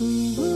Mm-hmm.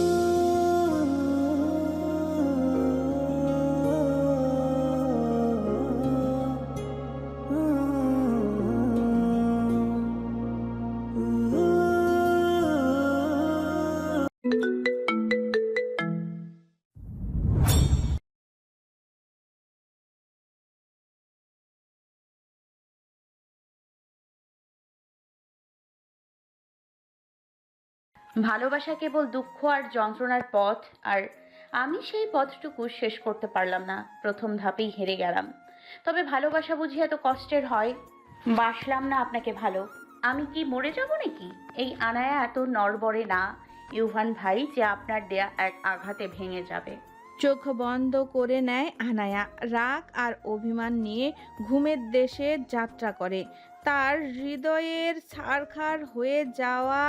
ভালোবাসা কেবল দুঃখ আর যন্ত্রণার পথ, আর আমি সেই পথটুকু শেষ করতে পারলাম না। প্রথম ধাপেই হেরে গেলাম। তবে ভালোবাসা বুঝি এত কষ্টের হয়? বাসলাম না আপনাকে ভালো। আমি কি মরে যাব নাকি? এই আনায়া এত নড়বড়ে না। ইউভান ভাই, যে আপনার দেয়া এক আঘাতে ভেঙে যাবে। চোখ বন্ধ করে নেয় আনায়া। রাগ আর অভিমান নিয়ে ঘুমের দেশে যাত্রা করে। তার হৃদয়ের ছারখার হয়ে যাওয়া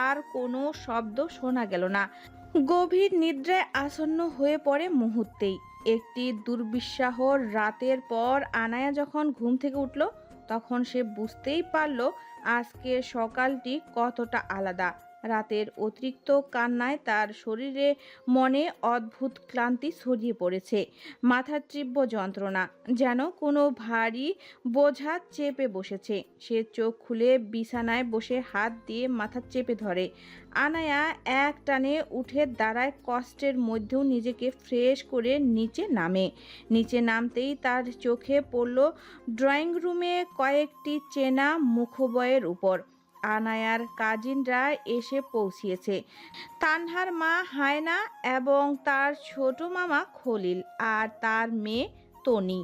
আর কোনো শব্দ শোনা গেল না। গভীর নিদ্রায় আসন্ন হয়ে পড়ে মুহূর্তেই। একটি দুর্বিশ্বাহ রাতের পর আনায়া যখন ঘুম থেকে উঠল, তখন সে বুঝতেই পারল আজকে সকালটি কতটা আলাদা। রাতের অতিরিক্ত কান্নায় তার শরীরে মনে অদ্ভুত ক্লান্তি ছড়িয়ে পড়েছে। মাথার তীব্র যন্ত্রণা যেন কোনো ভারী বোঝা চেপে বসেছে। সে চোখ খুলে বিছানায় বসে হাত দিয়ে মাথা চেপে ধরে। আনায়া এক টানে উঠে দাঁড়ায় কষ্টের মধ্যেও নিজেকে ফ্রেশ করে নিচে নামে। নিচে নামতেই তার চোখে পড়ল ড্রয়িং রুমে কয়েকটি চেনা মুখবয়ের উপর। আনায়ার কাজিনরা এসে পৌঁছিয়েছে। তানহার মা হায়না এবং তার ছোট মামা খলিল আর তার মেয়ে তনি।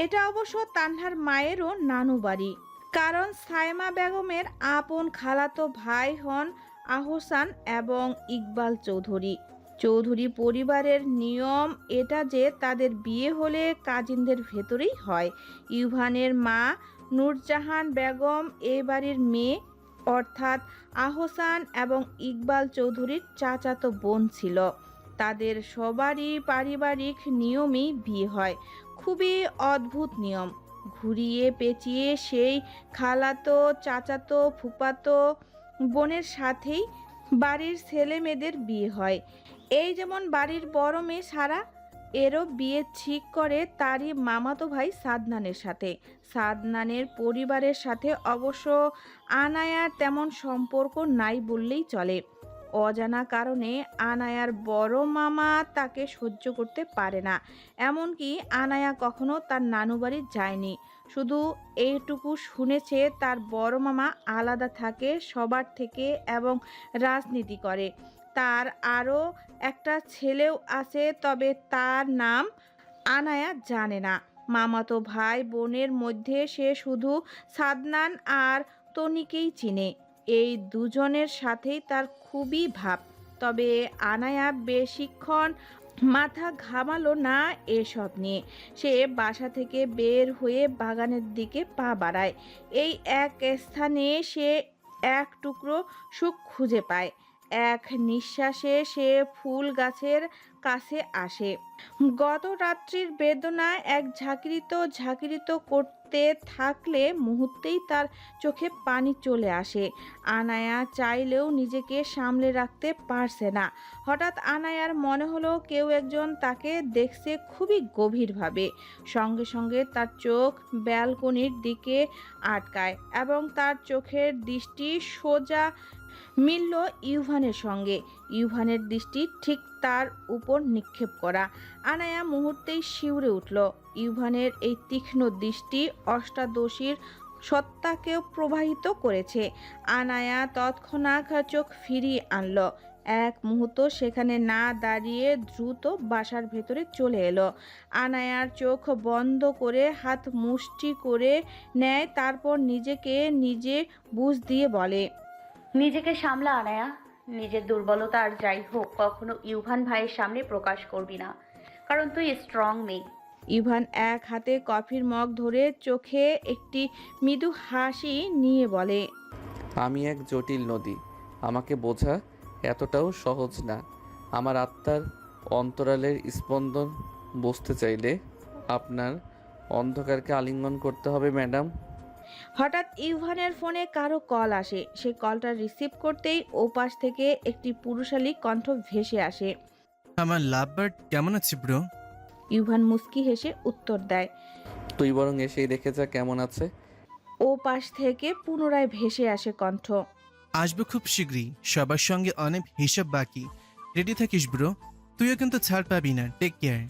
এটা অবশ্য তানহার মায়েরও নানু বাড়ি। কারণ সাইমা বেগমের আপন খালাতো ভাই হন আহসান এবং ইকবাল চৌধুরী। চৌধুরী পরিবারের নিয়ম এটা যে তাদের বিয়ে হলে কাজিনদের ভেতরেই হয়। ইউভানের মা নূরজাহান বেগম এই বাড়ির মেয়ে অর্থাৎ আহসান এবং ইকবাল চৌধুরীর চাচাতো বোন ছিল। তাদের সবারই পারিবারিক নিয়মেই বিয়ে হয়। খুবই অদ্ভুত নিয়ম। ঘুরিয়ে পেঁচিয়ে সেই খালাতো, চাচাতো, ফুপাতো বোনের সাথেই বাড়ির ছেলে মেয়েদের বিয়ে হয়। এই যেমন বাড়ির বড় মেয়ে সারা এরও বিয়ে ঠিক করে তারই মামাতো ভাই সাদনানের সাথে। সাদনানের পরিবারের সাথে অবশ্য আনায়ার তেমন সম্পর্ক নাই বললেই চলে। অজানা কারণে আনায়ার বড় মামা তাকে সহ্য করতে পারে না। এমনকি আনায়া কখনো তার নানু বাড়ি যায়নি। শুধু এইটুকু শুনেছে তার বড় মামা আলাদা থাকে, সবার থেকে এবং রাজনীতি করে। তার আরও একটা ছেলেও আছে, তবে তার নাম আনায়া জানে না। মামাতো ভাই বোনের মধ্যে সে শুধু সাদনান আর তনিকেই চিনে। এই দুজনের সাথেই তার খুবই ভাব। তবে আনায়া বেশিক্ষণ মাথা ঘামালো না এসব নিয়ে। সে বাসা থেকে বের হয়ে বাগানের দিকে পা বাড়ায়। এই এক স্থানে সে এক টুকরো সুখ খুঁজে পায়। এক নিঃশ্বাসে সে ফুল গাছের কাছে আসে। গত রাত্রির বেদনা এক ঝাঁকরিত ঝাঁকরিত করতে থাকলে মুহূর্তেই তার চোখে পানি চলে আসে। আনায়া চাইলেও নিজেকে সামলে রাখতে পারছে না। হঠাৎ আনায়ার মনে হলো কেউ একজন তাকে দেখছে খুবই গভীরভাবে। সঙ্গে সঙ্গে তার চোখ ব্যালকনির দিকে আটকায় এবং তার চোখের দৃষ্টি সোজা মিলল ইউভানের সঙ্গে। ইউভানের দৃষ্টি ঠিক তার উপর নিক্ষেপ করা। আনায়া মুহূর্তেই শিউরে উঠল। ইউভানের এই তীক্ষ্ণ দৃষ্টি অষ্টাদশীর সত্তাকেও প্রবাহিত করেছে। আনায়া তৎক্ষণাৎ চোখ ফিরিয়ে আনল। এক মুহূর্ত সেখানে না দাঁড়িয়ে দ্রুত বাসার ভেতরে চলে এলো। আনায়ার চোখ বন্ধ করে হাত মুষ্টি করে নেয়, তারপর নিজেকে নিজে বুঝ দিয়ে বলে নিজেকে সামলা আনায়া নিজের দুর্বলতা আর যাই হোক কখনো ইউভান ভাইয়ের সামনে প্রকাশ করবি না। কারণ তুই স্ট্রং মেয়ে। ইভান এক হাতে কফির মগ ধরে চোখে একটি মৃদু হাসি নিয়ে বলে আমি এক জটিল নদী। আমাকে বোঝা এতটাও সহজ না। আমার আত্মার অন্তরালের স্পন্দন বুঝতে চাইলে আপনার অন্ধকারকে আলিঙ্গন করতে হবে ম্যাডাম। হঠাৎ ইউভানের ফোনে কারও কল আসে। সে কলটা রিসিভ করতেই ওপাশ থেকে একটি পুরুষালী কণ্ঠ ভেসে আসে। আমার লাভ বার্ড কেমন আছে ব্রো ইউভান মুস্কি হেসে উত্তর দেয়। তুই বরং এসেই দেখে যা কেমন আছে। ও পাশ থেকে পুনরায় ভেসে আসে কণ্ঠ। আসবে খুব শীঘ্রই সবার সঙ্গে অনেক হিসাব বাকি। রেডি থাকিস ব্রো তুইও কিন্তু ছাড় পাবি না টেক কেয়ার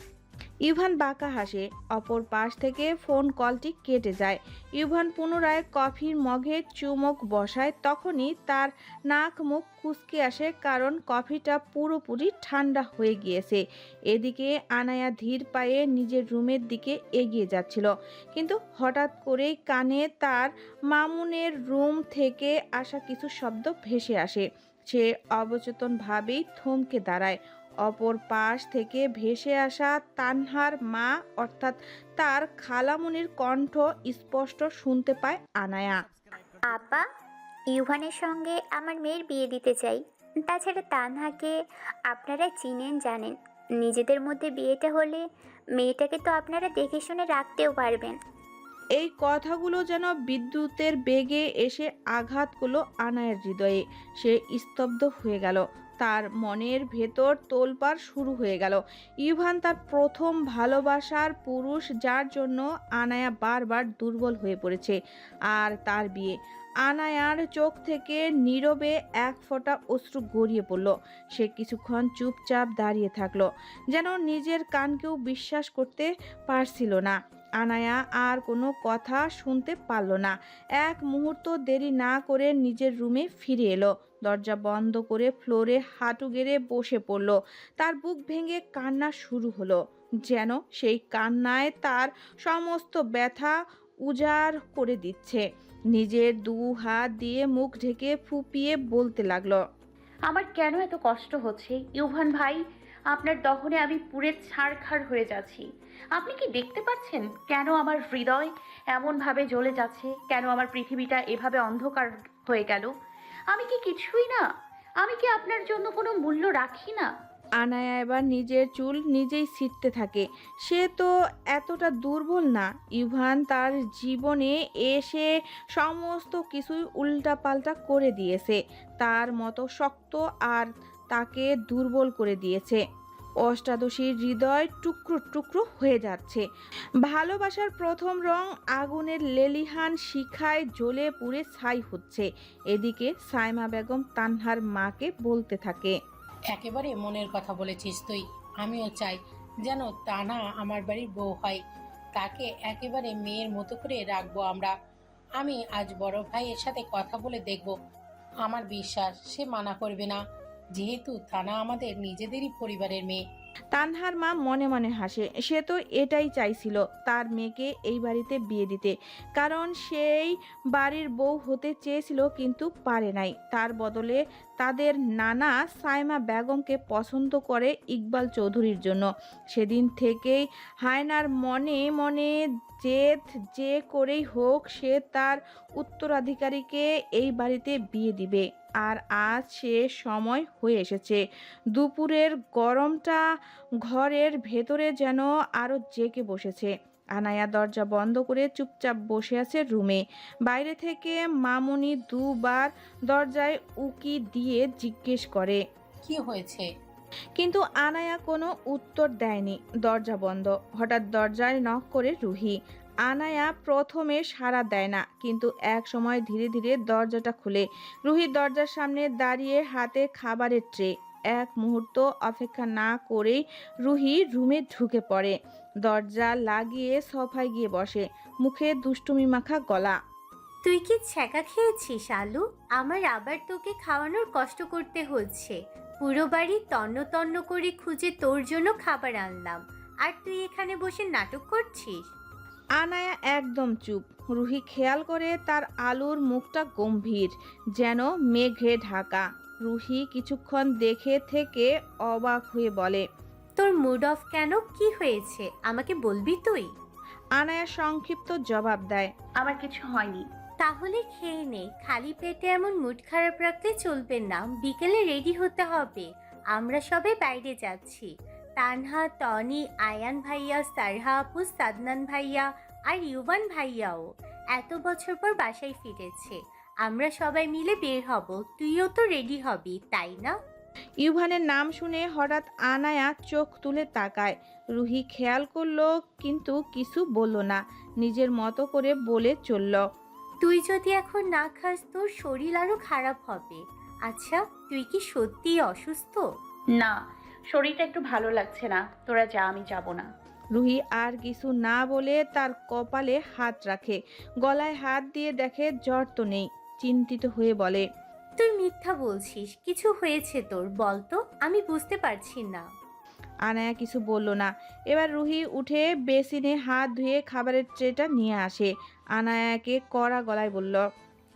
ইউভান বাঁকা হাসে, অপর পাশ থেকে ফোন কলটি কেটে যায়। ইভান পুনরায় কফির মগে চুমুক বসায়, তখনই তার নাক মুখ কুচকে আসে কারণ কফিটা পুরোপুরি ঠান্ডা হয়ে গিয়েছে। এদিকে আনায়া ধীর পায়ে নিজের রুমের দিকে এগিয়ে যাচ্ছিল। কিন্তু হঠাৎ করেই কানে তার মামুনের রুম থেকে আসা কিছু শব্দ ভেসে আসে। সে অবচেতনভাবেই থমকে দাঁড়ায়। অপর পাশ থেকে ভেসে আসা তানহার মা অর্থাৎ তার খালামুনির কণ্ঠ স্পষ্ট শুনতে পায় আনায়া। আপা ইউভানের সঙ্গে আমার মেয়ের বিয়ে দিতে চাই। তাছাড়া তানহাকে আপনারা চিনেন জানেন। নিজেদের মধ্যে বিয়েটা হলে মেয়েটাকে তো আপনারা দেখে শুনে রাখতেও পারবেন। এই কথাগুলো যেন বিদ্যুতের বেগে এসে আঘাত করল আনায়ের হৃদয়ে। সে স্তব্ধ হয়ে গেল। তার মনের ভেতর তোলপাড় শুরু হয়ে গেল। ইভান তার প্রথম ভালোবাসার পুরুষ যার জন্য আনায়া বারবার দুর্বল হয়ে পড়েছে। আর তার বিয়ে। আনায়ার চোখ থেকে নীরবে এক ফোঁটা অশ্রু গড়িয়ে পড়ল। সে কিছুক্ষণ চুপচাপ দাঁড়িয়ে থাকল। যেন নিজের কানকেও বিশ্বাস করতে পারছিল না। আনায়া আর কোনো কথা শুনতে পারল না। এক মুহূর্ত দেরি না করে নিজের রুমে ফিরে এলো। দরজা বন্ধ করে ফ্লোরে হাঁটু গেড়ে বসে পড়ল। তার বুক ভেঙে কান্না শুরু হলো। যেন সেই কান্নায় তার সমস্ত ব্যথা উজাড় করে দিচ্ছে। নিজের দু হাত দিয়ে মুখ ঢেকে ফুপিয়ে বলতে লাগল, আমার কেন এত কষ্ট হচ্ছে? ইউভান ভাই, আপনার দহনে আমি পুরে ছাড়খাড় হয়ে যাচ্ছি। আপনি কি দেখতে পাচ্ছেন? কেন আমার হৃদয় এমনভাবে জ্বলে যাচ্ছে? কেন আমার পৃথিবীটা এভাবে অন্ধকার হয়ে গেল? আমি কি কিছুই না? আমি কি আপনার জন্য কোনো মূল্য রাখি না? আনায়া এবার নিজের চুল নিজেই ছিটতে থাকে। সে তো এতটা দুর্বল না। ইভান তার জীবনে এসে সমস্ত কিছুই উল্টাপাল্টা করে দিয়েছে। তার মতো শক্ত আর তাকে দুর্বল করে দিয়েছে। অষ্টাদশীর হৃদয় টুকরো টুকরো হয়ে যাচ্ছে। ভালোবাসার প্রথম রং আগুনের লেলিহান শিখায় জ্বলে পুড়ে ছাই হচ্ছে। এদিকে সাইমা বেগম তানহার মাকে বলতে থাকে, একেবারে মনের কথা বলেছিস তুই। আমিও চাই যেন টানা আমার বাড়ির বউ হয়। তাকে একেবারে মেয়ের মতো করে রাখব আমরা। আমি আজ বড় ভাইয়ের সাথে কথা বলে দেখব। আমার বিশ্বাস সে মানা করবে না। যেহেতু তানা আমাদের নিজেদেরই পরিবারের মেয়ে। তানহার মা মনে মনে হাসে। সে তো এটাই চাইছিল তার মেয়েকে এই বাড়িতে বিয়ে দিতে। কারণ সেই বাড়ির বউ হতে চেয়েছিল কিন্তু পারে নাই। তার বদলে তাদের নানা সাইমা বেগমকে পছন্দ করে ইকবাল চৌধুরীর জন্য। সেদিন থেকেই হায়নার মনে মনে জেদ যে করেই হোক সে তার উত্তরাধিকারীকে এই বাড়িতে বিয়ে দিবে। আর আজ সে সময় হয়ে এসেছে। দুপুরের গরমটা ঘরের ভেতরে যেন আরও জেকে বসেছে। আনায়া দরজা বন্ধ করে চুপচাপ বসে আছে রুমে। বাইরে থেকে মামুনি দুবার দরজায় উকি দিয়ে জিজ্ঞেস করে কি হয়েছে? কিন্তু আনায়া কোনো উত্তর দেয়নি। দরজা বন্ধ। হঠাৎ দরজায় নক করে রুহি আনায়া প্রথমে সাড়া দেয় না, কিন্তু এক সময় ধীরে ধীরে দরজাটা খুলে। রুহি দরজার সামনে দাঁড়িয়ে হাতে খাবারের ট্রে। এক মুহূর্ত অপেক্ষা না করেই রুহি রুমে ঢুকে পড়ে। দরজা লাগিয়ে সফায় গিয়ে বসে। মুখে দুষ্টুমি মাখা গলা। তুই কি ছ্যাঁকা খেয়েছিস, আলু? আমার আবার তোকে খাওয়ানোর কষ্ট করতে হচ্ছে। পুরো বাড়ি তন্ন তন্ন করে খুঁজে তোর জন্য খাবার আনলাম। আর তুই এখানে বসে নাটক করছিস? আনায়া একদম চুপ। রুহি খেয়াল করে তার আলুর মুখটা গম্ভীর যেন মেঘে ঢাকা। রুহি কিছুক্ষণ দেখে থেকে অবাক হয়ে বলে তোর মুড অফ কেন? কি হয়েছে? আমাকে বলবি তুই? আনায়া সংক্ষিপ্ত জবাব দেয় আমার কিছু হয়নি। তাহলে খেয়ে নে। খালি পেটে এমন মুড খারাপ রাখলে চলবে না। বিকেলে রেডি হতে হবে। আমরা সবে বাইরে যাচ্ছি। তানহা টনি আয়ান ভাইয়া সারহা আপু সাদনান ভাইয়া আর ইউবান ভাইয়াও এত বছর পর বাসায় ফিরেছে। আমরা সবাই মিলে বের হব। তুইও তো রেডি হবি তাই না? ইউভানের নাম শুনে হঠাৎ আনায়া চোখ তুলে তাকায়। রুহি খেয়াল করল কিন্তু কিছু বলল না। নিজের মতো করে বলে চলল তুই যদি এখন না খাস তোর শরীর আরও খারাপ হবে। আচ্ছা তুই কি সত্যিই অসুস্থ? না শরীরটা একটু ভালো লাগছে না তোরা যা আমি যাব না। রুহি আর কিছু না বলে তার কপালে হাত রাখে গলায় হাত দিয়ে দেখে জ্বর তো নেই চিন্তিত হয়ে বলে তুই মিথ্যা বলছিস কিছু হয়েছে তোর বল তো আমি বুঝতে পারছি না। আনায়া কিছু বলল না। এবার রুহি উঠে বেসিনে হাত ধুয়ে খাবারের ট্রেটা নিয়ে আসে। আনায়াকে কড়া গলায় বলল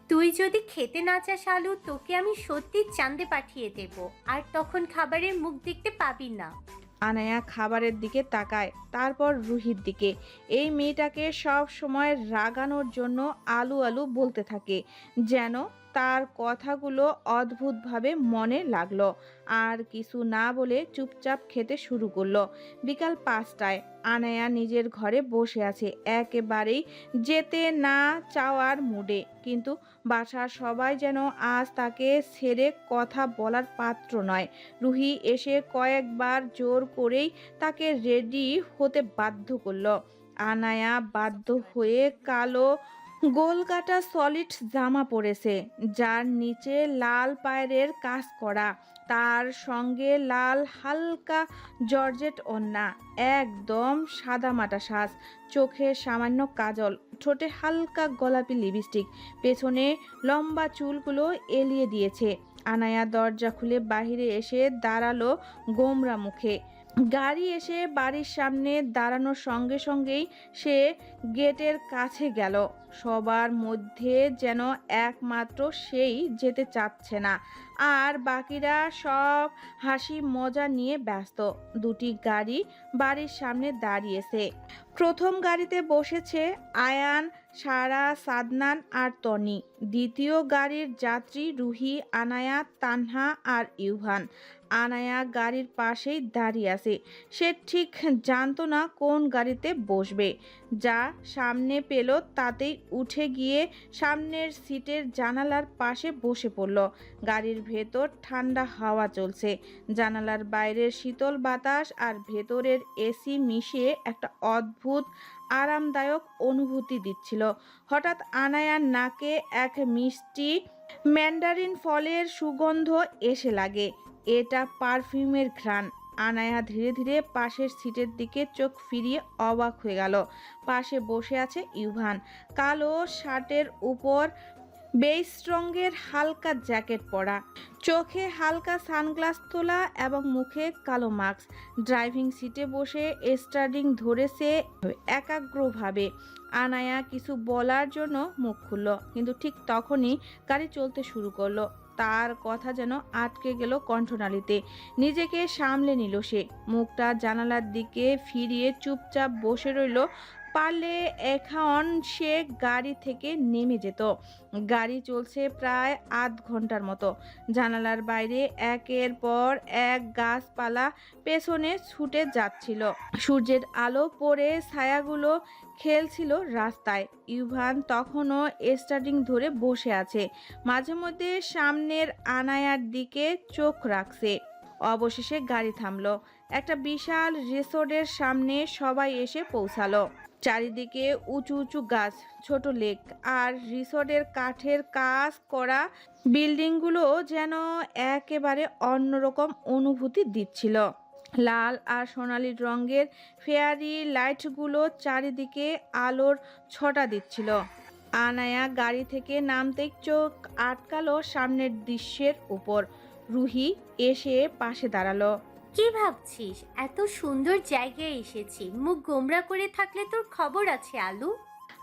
তুই যদি খেতে না চাস আলু, তোকে আমি সত্যি চাঁদে পাঠিয়ে দেব। আর তখন খাবারের মুখ দেখতে পাবি না। আনায়া খাবারের দিকে তাকায়, তারপর রুহির দিকে। এই মেয়েটাকে সব সময় রাগানোর জন্য আলু আলু বলতে থাকে। যেন তার কথাগুলো অদ্ভুতভাবে মনে লাগল আর কিছু না বলে চুপচাপ খেতে শুরু করল। বিকাল পাঁচটায় আনায়া নিজের ঘরে বসে আছে, একেবারেই যেতে না চাওয়ার মুডে। কিন্তু বাসার সবাই যেন আজ তাকে ছেড়ে কথা বলার পাত্র নয়। রুহি এসে কয়েকবার জোর করেই তাকে রেডি হতে বাধ্য করল। আনায়া বাধ্য হয়ে কালো গোলকাটা সলিড জামা পরেছে, যার নিচে লাল পায়ের কাজ করা। তার সঙ্গে লাল হালকা জর্জেট ওন্না একদম সাদামাটা সাজ, চোখে সামান্য কাজল, ঠোঁটে হালকা গোলাপি লিপস্টিক, পেছনে লম্বা চুলগুলো এলিয়ে দিয়েছে। আনায়া দরজা খুলে বাইরে এসে দাঁড়াল গোমরা মুখে। গাড়ি এসে বাড়ির সামনে দাঁড়ানোর সঙ্গে সঙ্গেই সে গেটের কাছে গেল। সবার মধ্যে যেন একমাত্র সেই যেতে চাচ্ছে না। আর বাকিরা সব হাসি মজা নিয়ে ব্যস্ত। দুটি গাড়ি বাড়ির সামনে দাঁড়িয়েছে। প্রথম গাড়িতে বসেছে আয়ান, সারা, সাদনান আর তনি। দ্বিতীয় গাড়ির যাত্রী রুহি, আনায়া, তানহা আর ইউভান আনায়া গাড়ির পাশেই দাঁড়িয়ে আছে। সে ঠিক জানতো না কোন গাড়িতে বসবে। যা সামনে পেল তাতেই উঠে গিয়ে সামনের সিটের জানালার পাশে বসে পড়ল। গাড়ির ভেতর ঠান্ডা হাওয়া চলছে। জানালার বাইরের শীতল বাতাস আর ভেতরের এসি মিশিয়ে একটা অদ্ভুত, আরামদায়ক অনুভূতি দিচ্ছিল। হঠাৎ আনায়ার নাকে এক মিষ্টি ম্যান্ডারিন ফলের সুগন্ধ এসে লাগে। এটা পারফিউমের ঘ্রাণ। আনায়া ধীরে ধীরে পাশের সিটের দিকে চোখ ফিরিয়ে অবাক হয়ে গেল। পাশে বসে আছে ইউভান কালো শার্টের উপর বেইস রঙের হালকা জ্যাকেট পরা। চোখে হালকা সানগ্লাস তোলা এবং মুখে কালো মাস্ক। ড্রাইভিং সিটে বসে স্টার্টিং ধরেছে একাগ্রভাবে। আনায়া কিছু বলার জন্য মুখ খুলল, কিন্তু ঠিক তখনই গাড়ি চলতে শুরু করল। তার কথা যেন আটকে গেল কণ্ঠনালীতে। নিজেকে সামলে নিল সে। মুখটা জানালার দিকে ফিরিয়ে চুপচাপ বসে রইল পারলে এখন সে গাড়ি থেকে নেমে যেত। গাড়ি চলছে প্রায় আধ ঘণ্টার মতো। জানালার বাইরে একের পর এক গাছপালা পেছনে ছুটে যাচ্ছিল। সূর্যের আলো পড়ে ছায়াগুলো খেলছিল রাস্তায়। ইউভান তখনও স্টার্টিং ধরে বসে আছে। মাঝে মধ্যে সামনের আনায়ার দিকে চোখ রাখছে। অবশেষে গাড়ি থামলো। একটা বিশাল রিসোর্টের সামনে সবাই এসে পৌঁছালো। চারিদিকে উঁচু উঁচু গাছ, ছোট লেক আর রিসোর্টের কাঠের কাজ করা বিল্ডিংগুলো যেন একেবারে অন্যরকম অনুভূতি দিচ্ছিল। লাল আর সোনালি রঙের ফেয়ারি লাইটগুলো চারিদিকে আলোর ছটা দিচ্ছিল। আনায়া গাড়ি থেকে নামতে চোখ আটকালো সামনের দৃশ্যের উপর। রুহি এসে পাশে দাঁড়াল। কি ভাবছিস? এত সুন্দর জায়গায় এসেছি। মুখ গোমরা করে থাকলে তোর খবর আছে, আলু?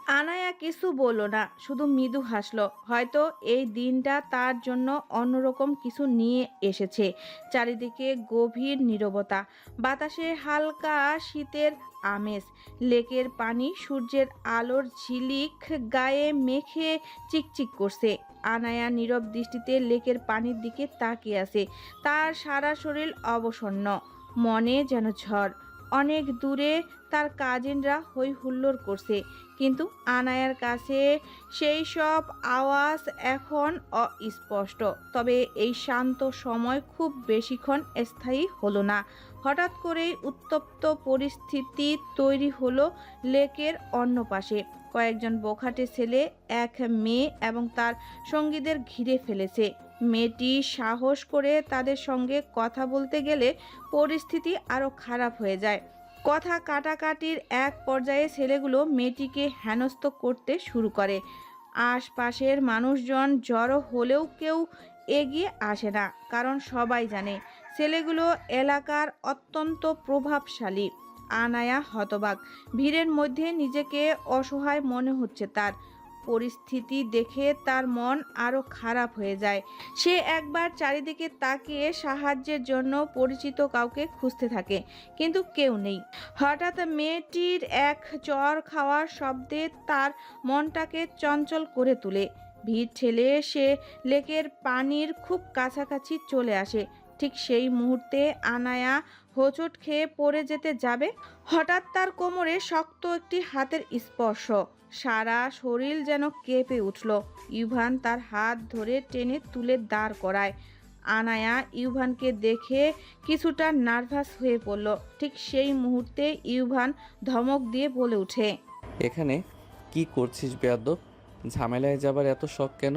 আনায়া কিছু বলল না, শুধু মৃদু হাসলো। হয়তো এই দিনটা তার জন্য অন্যরকম কিছু নিয়ে এসেছে। চারিদিকে গভীর নীরবতা। বাতাসে হালকা শীতের আমেজ। লেকের পানি সূর্যের আলোর ঝিলিক গায়ে মেখে চিকচিক করছে। আনায়া নীরব দৃষ্টিতে লেকের পানির দিকে তাকিয়ে আছে। তার সারা শরীর অবসন্ন, মনে যেন ঝড়। অনেক দূরে তার কাজিনরা হই হুল্লোড় করছে, কিন্তু আনায়ার কাছে সেই সব আওয়াজ এখন অস্পষ্ট। তবে এই শান্ত সময় খুব বেশিক্ষণ স্থায়ী হলো না। হঠাৎ করেই উত্তপ্ত পরিস্থিতি তৈরি হলো লেকের অন্য পাশে কয়েকজন বোখাটে ছেলে, এক মেয়ে এবং তার সঙ্গীদের ঘিরে ফেলেছে। মেয়েটি সাহস করে তাদের সঙ্গে কথা বলতে গেলে পরিস্থিতি আরও খারাপ হয়ে যায়। কথা কাটাকাটির এক পর্যায়ে ছেলেগুলো মেয়েটিকে হেনস্থ করতে শুরু করে। আশপাশের মানুষজন জড়ো হলেও কেউ এগিয়ে আসে না, কারণ সবাই জানে ছেলেগুলো এলাকার অত্যন্ত প্রভাবশালী। আনায়া হতবাক। ভিড়ের মধ্যে নিজেকে অসহায় মনে হচ্ছে তার। পরিস্থিতি দেখে তার মন আরও খারাপ হয়ে যায়। সে একবার চারিদিকে তাকিয়ে সাহায্যের জন্য পরিচিত কাউকে খুঁজতে থাকে, কিন্তু কেউ নেই। হঠাৎ মেয়েটির এক চর খাওয়ার শব্দে তার মনটাকে চঞ্চল করে তোলে। ভিড় ঠেলে সে লেকের পানির খুব কাছাকাছি চলে আসে। ঠিক সেই মুহূর্তে আনায়া হোঁচট খেয়ে পড়ে যেতে যাবে? হঠাৎ তার কোমরে শক্ত একটি হাতের স্পর্শ। সারা শরীর যেন কেঁপে উঠল। ইউভান তার হাত ধরে টেনে তুলে দাঁড় করায়। আনায়া ইউভানকে দেখে কিছুটা নার্ভাস হয়ে পড়ল। ঠিক সেই মুহূর্তে ইউভান ধমক দিয়ে বলে ওঠে, এখানে কি করছিস বেয়াদব? ঝামেলায় যাবার এত শখ কেন?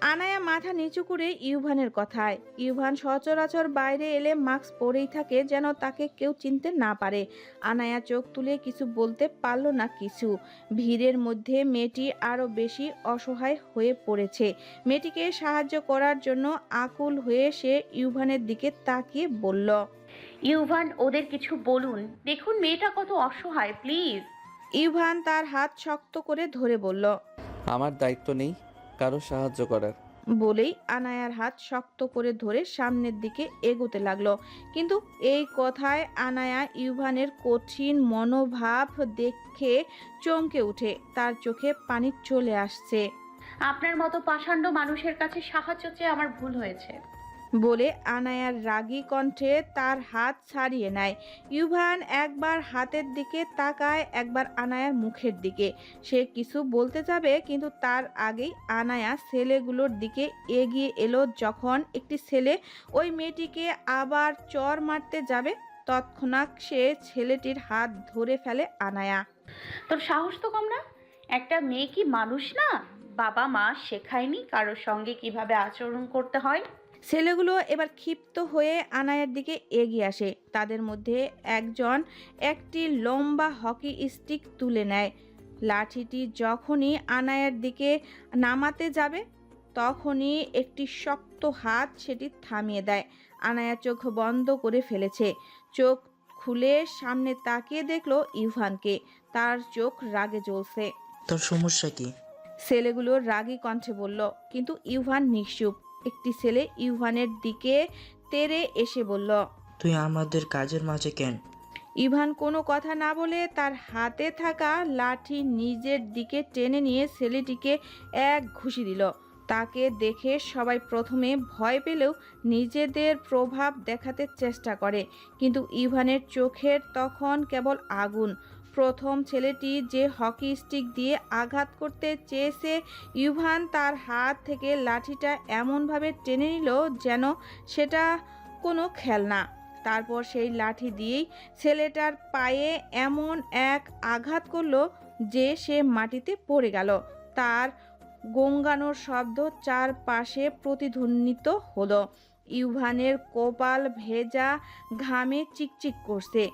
আনায়া মাথা নিচু করে ইউভানের কথায়। ইউভান সচরাচর বাইরে এলে মাস্ক পরেই থাকে যেন তাকে কেউ চিনতে না পারে। আনায়া চোখ তুলে কিছু বলতে পারল না কিছু। ভিড়ের মধ্যে মেয়েটি আরও বেশি অসহায় হয়ে পড়েছে। মেয়েটিকে সাহায্য করার জন্য আকুল হয়ে সে ইউভানের দিকে তাকিয়ে বলল ইউভান ওদের কিছু বলুন। দেখুন মেয়েটা কত অসহায় প্লিজ। ইউভান তার হাত শক্ত করে ধরে বলল আমার দায়িত্ব নেই কারও সাহায্য করার। বলেই আনায়ার হাত শক্ত করে ধরে সামনের দিকে এগোতে লাগল। কিন্তু এই কথায় আনায়া ইউভানের কঠিন মনোভাব দেখে চমকে উঠে। তার চোখে পানি চলে আসছে। আপনার মতো পাষাণ্ড মানুষের কাছে সাহায্য চেয়ে আমার ভুল হয়েছে। বলে আনায়ার রাগী কণ্ঠে তার হাত ছাড়িয়ে নেয়। ইউভান একবার হাতের দিকে তাকায়, একবার আনায়ার মুখের দিকে। সে কিছু বলতে যাবে, কিন্তু তার আগেই আনায়া ছেলেগুলোর দিকে এগিয়ে এলো। যখন একটি ছেলে ওই মেয়েটিকে আবার চর মারতে যাবে, তৎক্ষণাৎ সে ছেলেটির হাত ধরে ফেলে আনায়া। তোর সাহস তো কম না? একটা মেয়ে কি মানুষ না? বাবা মা শেখায়নি কারোর সঙ্গে কীভাবে আচরণ করতে হয়? ছেলেগুলো এবার ক্ষিপ্ত হয়ে আনায়ার দিকে এগিয়ে আসে। তাদের মধ্যে একজন একটি লম্বা হকি স্টিক তুলে নেয়। লাঠিটি যখনই আনায়ার দিকে নামাতে যাবে তখনই একটি শক্ত হাত সেটি থামিয়ে দেয়। আনায়া চোখ বন্ধ করে ফেলেছে। চোখ খুলে সামনে তাকিয়ে দেখল ইভানকে। তার চোখ রাগে জ্বলছে। তোর সমস্যা কি? ছেলেগুলো রাগী কণ্ঠে বলল কিন্তু ইউভান নিশ্চুপ। একটি ছেলে ইউভানের দিকে তেরে এসে বলল তুই আমাদের কাজের মাঝে কেন? ইভান কোনো কথা না বলে তার হাতে থাকা লাঠি নিজের দিকে টেনে নিয়ে ছেলেটিকে এক ঘুষি দিল। তাকে দেখে সবাই প্রথমে ভয় পেলেও নিজেদের প্রভাব দেখাতে চেষ্টা করে কিন্তু ইভানের চোখের তখন কেবল আগুন। প্রথম ছেলেটি যে হকি স্টিক দিয়ে আঘাত করতে চেয়েছে ইউভান তার হাত থেকে লাঠিটা এমনভাবে টেনে নিল যেন সেটা কোনো খেলনা। তারপর সেই লাঠি দিয়েই ছেলেটার পায়ে এমন এক আঘাত করল যে সে মাটিতে পড়ে গেল। তার গঙ্গানোর শব্দ চারপাশে প্রতিধ্বনিত হলো। ইউভানের কপাল ভেজা, ঘামে চিকচিক করছে।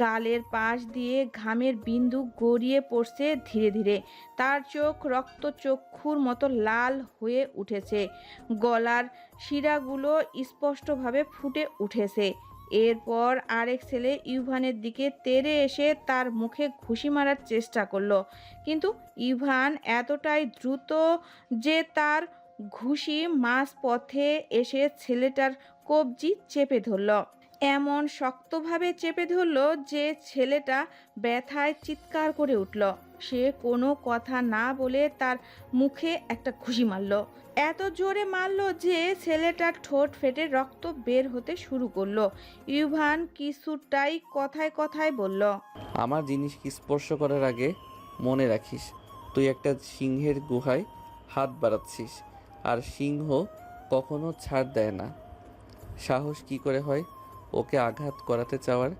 গালের পাশ দিয়ে ঘামের বিন্দু গড়িয়ে পড়ছে ধীরে ধীরে। তার চোখ রক্তচক্ষুর মতো লাল হয়ে উঠেছে। গলার শিরাগুলো স্পষ্টভাবে ফুটে উঠেছে। এরপর আরেক ছেলে ইউভানের দিকে তেড়ে এসে তার মুখে ঘুষি মারার চেষ্টা করল। কিন্তু ইভান এতটাই দ্রুত যে তার ঘুষি মাঝ পথে এসে ছেলেটার কবজি চেপে ধরল। এমন শক্তভাবে চেপে ধরল যে ছেলেটা ব্যথায় চিৎকার করে উঠল। সে কোনো কথা না বলে তার মুখে একটা ঘুষি মারল। এত জোরে মারলো যে ছেলেটার ঠোঁট ফেটে রক্ত বের হতে শুরু করল। ইউভান কিছুটাই কথায় কথায় বলল, আমার জিনিস স্পর্শ করার আগে মনে রাখিস, তুই একটা সিংহের গুহায় হাত বাড়াচ্ছিস, আর সিংহ কখনো ছাড় দেয় না। সাহস কি করে হয় ওকে আঘাত করাতে চাওয়ার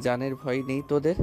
জানের ভয় নেই তোদের?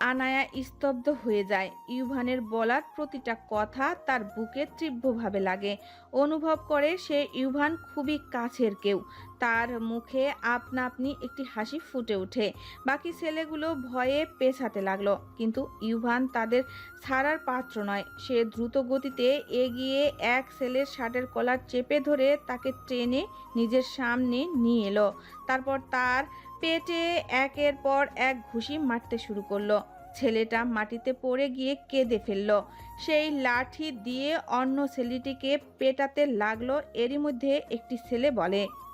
আনায়া স্তব্ধ হয়ে যায়। ইউভানের বলার প্রতিটা কথা তার বুকে তীব্রভাবে লাগে। অনুভব করে সে ইউভান খুবই কাছের কেউ। তার মুখে আপনা আপনি একটি হাসি ফুটে ওঠে। বাকি ছেলেগুলো ভয়ে পেছাতে লাগল। কিন্তু ইউভান তাদের ছাড়ার পাত্র নয়। সে দ্রুত গতিতে এগিয়ে এক ছেলের শার্টের কলার চেপে ধরে তাকে ট্রেনে নিজের সামনে নিয়ে এলো। তারপর তার পেটে একের পর এক ঘুষি মারতে শুরু করল। ছেলেটা মাটিতে পড়ে গিয়ে কেঁদে ফেলল। সেই লাঠি দিয়ে অন্য ছেলেটিকে পেটাতে লাগল। এরই মধ্যে একটি ছেলে বলে